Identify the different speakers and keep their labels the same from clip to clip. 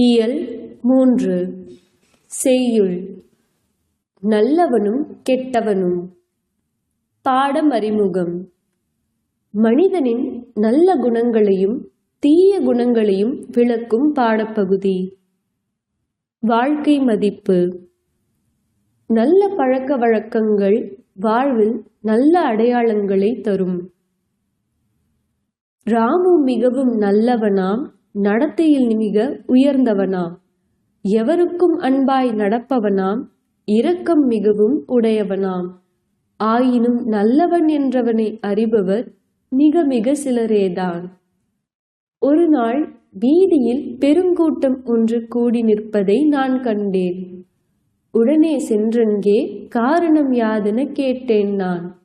Speaker 1: இயல் மூன்று. செய்யுள். நல்லவனும் கெட்டவனும். பாடம் அறிமுகம். மனிதனின் நல்ல குணங்களையும் தீய குணங்களையும் விளக்கும் பாடப்பகுதி. வாழ்க்கை மதிப்பு. நல்ல பழக்க வழக்கங்கள் வாழ்வில் நல்ல அடையாளங்களை தரும். ராமு மிகவும் நல்லவனாம். நடத்தையில் மிக உயர்ந்தவனாம் எவருக்கும் அன்பாய் நடப்பவனாம்? இரக்கம் மிகவும் உடையவனாம். ஆயினும் நல்லவன் என்றவனை அறிபவர் மிக மிக சிலரேதான். ஒரு நாள் வீதியில் பெருங்கூட்டம் ஒன்று கூடி நிற்பதை நான் கண்டேன். உடனே சென்றங்கே காரணம் யாதென கேட்டேன் நான்.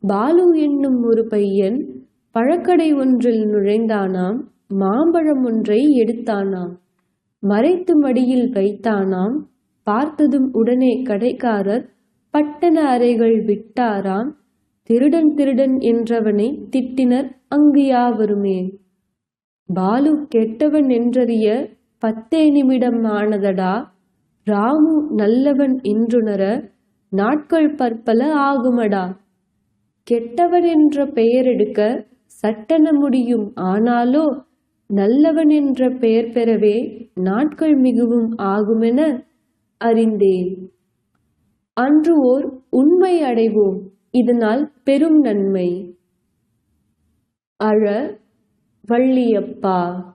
Speaker 1: பாலு என்னும் ஒரு பையன் பழக்கடை ஒன்றில் நுழைந்தானாம். மாம்பழம் ஒன்றை எடுத்தானாம். மறைத்து மடியில் வைத்தானாம். பார்த்ததும் உடனே கடைக்காரர் பட்டண அறைகள் விட்டாராம். திருடன் திருடன் என்றவனை திட்டினர் அங்கு யாவருமே. பாலு கெட்டவன் என்றறிய பத்தே நிமிடம் ஆனதடா. ராமு நல்லவன் என்றுணர நாட்கள் பற்பல ஆகுமடா. கெட்டவன் என்ற பெயர் எடுக்க சட்டென முடியும் ஆனாலோ நல்லவன் என்ற பெயர் பெறவே நாட்கள் மிகவும் ஆகுமென அறிந்தேன். அன்று ஓர் உண்மை அடைவோம். இதனால் பெரும் நன்மை. அழ வள்ளியப்பா.